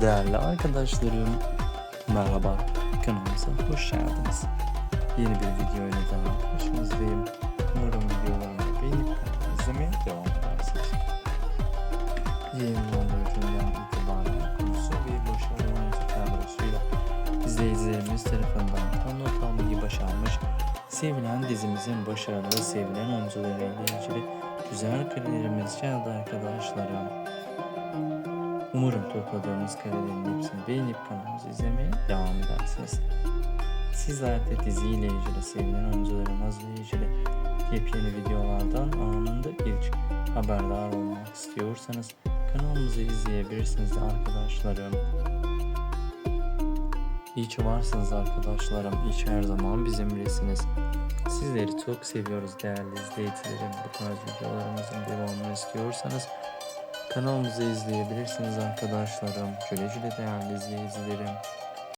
Değerli arkadaşlarım, merhaba. Kanalımıza hoş geldiniz. Yeni bir video ile daha karşınızdayım. Umarım videolarımı beğenip izlemeye devam edersiniz. Yayınlandığı günden itibaren konusu ve başarılı oyuncu kadrosuyla izleyicilerimiz tarafından konu kalmayı başarmış sevilen dizimizin başarılı ve sevilen oyuncularıyla ilgili güzel karilerimiz geldi arkadaşlarım. Umarım topladığımız karelerin hepsini beğenip kanalımızı izlemeye devam edersiniz. Sizler de diziyle ilgili sevilen oyuncularımızla ilgili yepyeni videolardan anında ilk haberdar olmak istiyorsanız kanalımızı izleyebilirsiniz arkadaşlarım. İyi ki varsınız arkadaşlarım. İyi ki her zaman bizimlesiniz. Sizleri çok seviyoruz değerli izleyicilerim. Bu tarz videolarımızın devamını istiyorsanız kanalımızı izleyebilirsiniz arkadaşlarım. Güle güle değerli izleyicilerim.